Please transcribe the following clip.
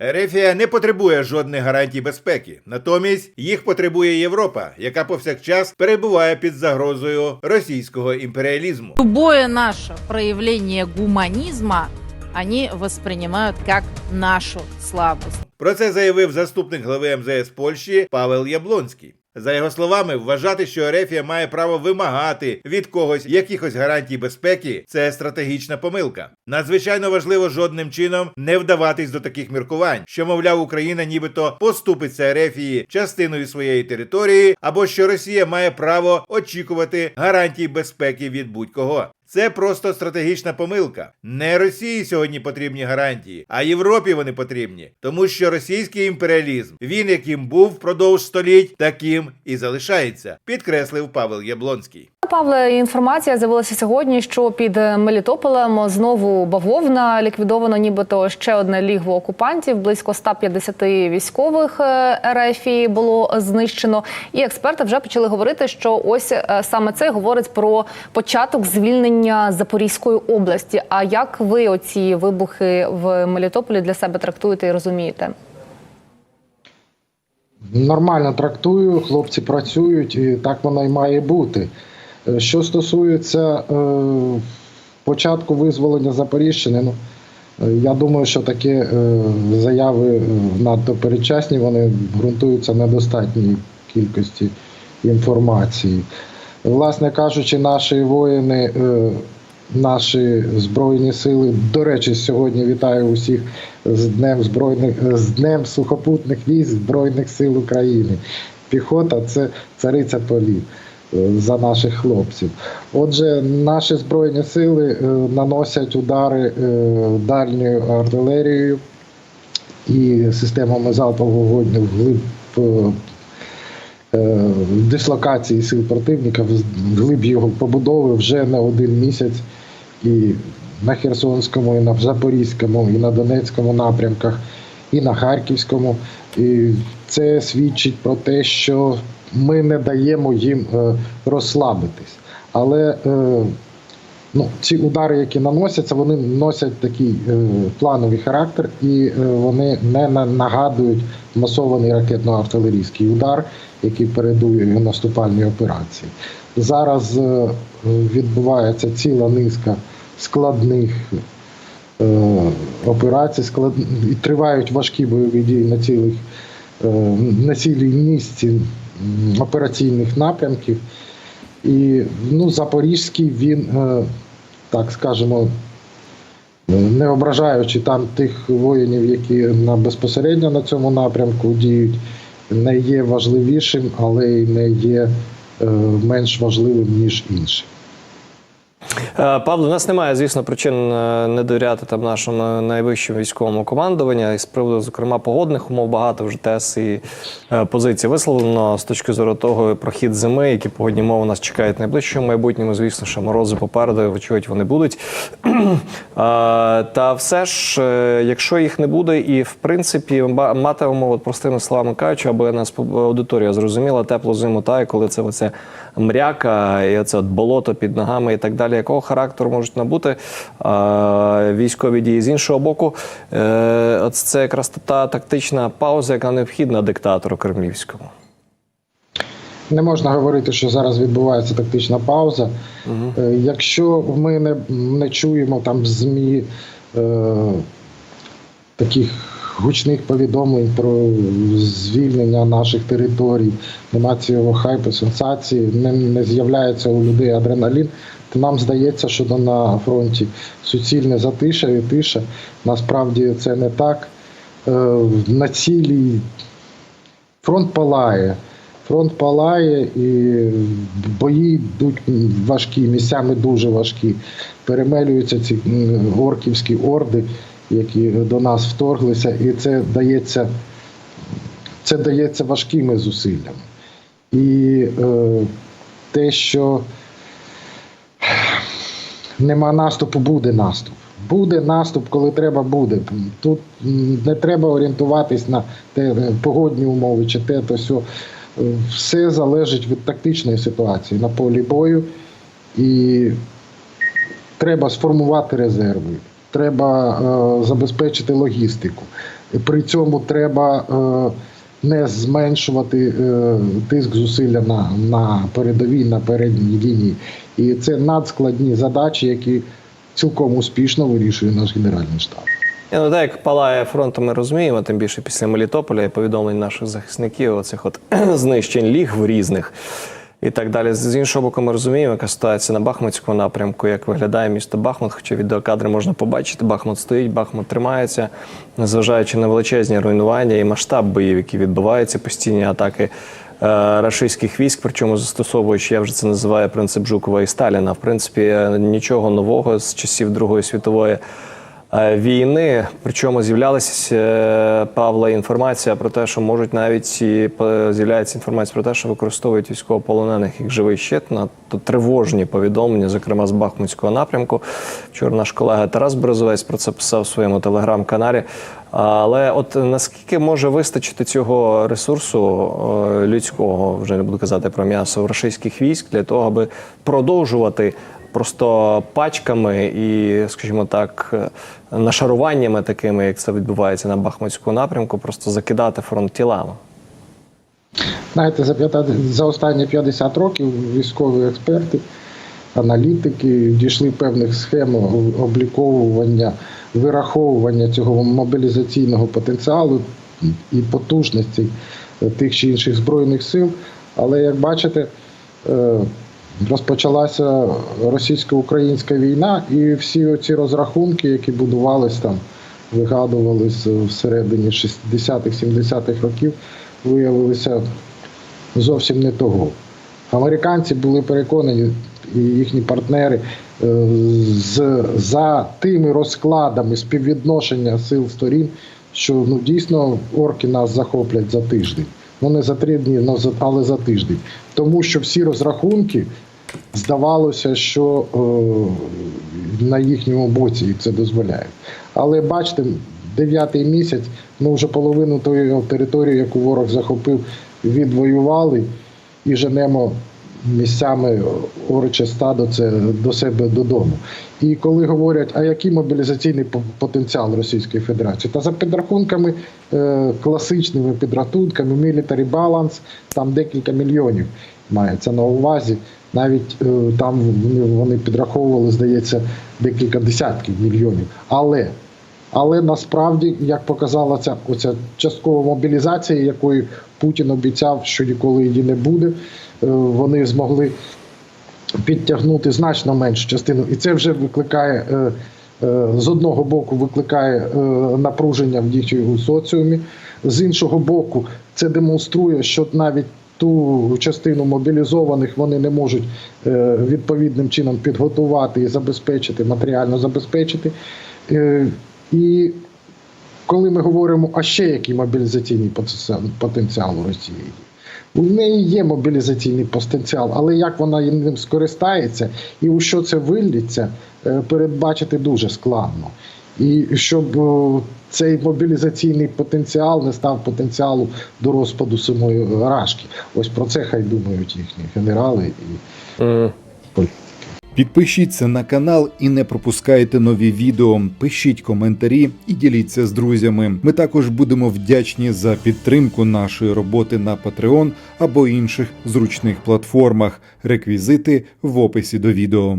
Ерефія не потребує жодних гарантій безпеки, натомість їх потребує Європа, яка повсякчас перебуває під загрозою російського імперіалізму. Любое наше проявлення гуманізму вони воспринимают як нашу слабость. Про це заявив заступник глави МЗС Польщі Павел Яблонський. За його словами, вважати, що Ерефія має право вимагати від когось якихось гарантій безпеки, це стратегічна помилка. Надзвичайно важливо жодним чином не вдаватись до таких міркувань, що, мовляв, Україна нібито поступиться Ерефії частиною своєї території, або що Росія має право очікувати гарантій безпеки від будь-кого. Це просто стратегічна помилка. Не Росії сьогодні потрібні гарантії, а Європі вони потрібні, тому що російський імперіалізм, він яким був впродовж століть, таким і залишається, підкреслив Павел Яблонський. Павле, інформація з'явилася сьогодні, що під Мелітополем знову бавовна ліквідовано, нібито ще одне лігво окупантів. Близько 150 військових е, РФ було знищено. І експерти вже почали говорити, що ось е, саме це говорить про початок звільнення Запорізької області. А як ви оці вибухи в Мелітополі для себе трактуєте і розумієте? Нормально трактую, хлопці працюють, і так воно і має бути. Що стосується е, початку визволення Запоріжжя, ну, е, я думаю, що такі е, заяви надто передчасні, вони ґрунтуються на достатній кількості інформації. Власне кажучи, наші воїни, наші збройні сили, до речі, сьогодні вітаю усіх з Днем збройних з Днем сухопутних військ Збройних сил України. Піхота це цариця полів за наших хлопців. Отже, наші збройні сили е, наносять удари е, дальньою артилерією і системами залпового вогню вглиб е, дислокації сил противника, вглиб його побудови вже не один місяць. І на Херсонському, і на Запорізькому, і на Донецькому напрямках, і на Харківському. І це свідчить про те, що ми не даємо їм е, розслабитись. Але е, ну, ці удари, які наносяться, вони носять такий е, плановий характер, і вони не на- нагадують масований ракетно-артилерійський удар, який передує наступальній операції. Зараз відбувається ціла низка складних операцій, склад... тривають важкі бойові дії на цілих на цілій місці операційних напрямків. І ну, Запорізький він, е, так скажемо, не ображаючи там тих воїнів, які на безпосередньо на цьому напрямку діють, не є важливішим, але й не є е, менш важливим, ніж інші. Е, Павло, у нас немає, звісно, причин е, не довіряти там нашому найвищому військовому командуванню. І з приводу, зокрема, погодних умов багато вже тез і е, позицій висловлено з точки зору того про хід зими, які погодні умови нас чекають в найближчому майбутньому. Звісно, що морози попереду, вочевидь, вони будуть. Та все ж, якщо їх не буде, і в принципі матимемо, от простими словами кажучи, аби нас аудиторія зрозуміла теплу зиму, та і коли це оце мряка, і оце от болото під ногами і так далі, якого характеру можуть набути військові дії з іншого боку, е, це якраз та тактична пауза, яка необхідна диктатору кремлівському. Не можна говорити, що зараз відбувається тактична пауза. Е, Якщо ми не, не чуємо там в ЗМІ е, таких гучних повідомлень про звільнення наших територій, нема цього хайпу, сенсації, не, не з'являється у людей адреналін, нам здається, що на фронті суцільне затиша і тиша. Насправді це не так. Е, На цілій фронт палає. Фронт палає і бої йдуть важкі, місцями дуже важкі. Перемелюються ці м, орківські орди, які до нас вторглися, і це дається, це дається важкими зусиллями. І е, те, що нема наступу, буде наступ. Буде наступ, коли треба буде. Тут не треба орієнтуватись на те, погодні умови чи те, то сьо. Е, Все залежить від тактичної ситуації на полі бою. І треба сформувати резерви, треба е, забезпечити логістику, При цьому треба е, не зменшувати е, тиск зусилля на, на передовій, на передній лінії. І це надскладні задачі, які цілком успішно вирішує наш генеральний штаб. Я Ну, так як палає фронт, ми розуміємо, тим більше після Мелітополя і повідомлень наших захисників, оцих от знищень лігв різних і так далі. З іншого боку, ми розуміємо, яка ситуація на Бахмутському напрямку, як виглядає місто Бахмут, хоча відеокадри можна побачити. Бахмут стоїть, Бахмут тримається, незважаючи на величезні руйнування і масштаб боїв, які відбуваються, постійні атаки. е, Рашистських військ, причому застосовуючи, я вже це називаю принцип Жукова і Сталіна. В принципі, нічого нового з часів Другої світової війни. Причому з'являлася е, Павла інформація про те, що можуть навіть і по- з'являється інформація про те, що використовують військовополонених як живий щит. На тривожні повідомлення, зокрема з Бахмутського напрямку. Вчора наш колега Тарас Березовець про це писав в своєму телеграм-каналі. Але от наскільки може вистачити цього ресурсу е, людського, вже не буду казати про м'ясо російських військ, для того, аби продовжувати просто пачками і, скажімо так, е, нашаруваннями такими, як це відбувається на Бахмутському напрямку, просто закидати фронт тілами. Знаєте, за, 50 за останні 50 років військові експерти, аналітики дійшли певних схем обліковування, вираховування цього мобілізаційного потенціалу і потужності тих чи інших збройних сил. Але як бачите, е, розпочалася російсько-українська війна, і всі ці розрахунки, які будувались там, вигадувались всередині 60-х, 70-х років, виявилися зовсім не того. Американці були переконані, і їхні партнери е, з, за тими розкладами співвідношення сил сторін, що ну, дійсно орки нас захоплять за тиждень. Ну не за три дні, але за тиждень. Тому що всі розрахунки здавалося, що е, на їхньому боці це дозволяє. Але бачите, дев'ятий місяць ми вже половину тої території, яку ворог захопив, відвоювали і женемо місцями ороче стадо це до себе додому. І коли говорять, а який мобілізаційний потенціал Російської Федерації, та за підрахунками е, класичними підрахунками, military balance, там декілька мільйонів мається на увазі. Навіть е, там вони, підраховували, здається, декілька десятків мільйонів. Але але насправді, як показала ця оця часткова мобілізація, якої Путін обіцяв, що ніколи її не буде, е, вони змогли підтягнути значно меншу частину, і це вже викликає е, з одного боку, викликає напруження в їхньому соціумі. З іншого боку, це демонструє, що навіть ту частину мобілізованих вони не можуть е, відповідним чином підготувати і забезпечити, матеріально забезпечити. Е, І коли ми говоримо, а ще який мобілізаційний потенціал- у Росії? У неї є мобілізаційний потенціал, але як вона ним скористається і у що це виллється, е, передбачити дуже складно. І щоб е, цей мобілізаційний потенціал не став потенціалу до розпаду самої рашки. Ось про це хай думають їхні генерали і М. Підпишіться на канал і не пропускайте нові відео. Пишіть коментарі і діліться з друзями. Ми також будемо вдячні за підтримку нашої роботи на Patreon або інших зручних платформах. Реквізити в описі до відео.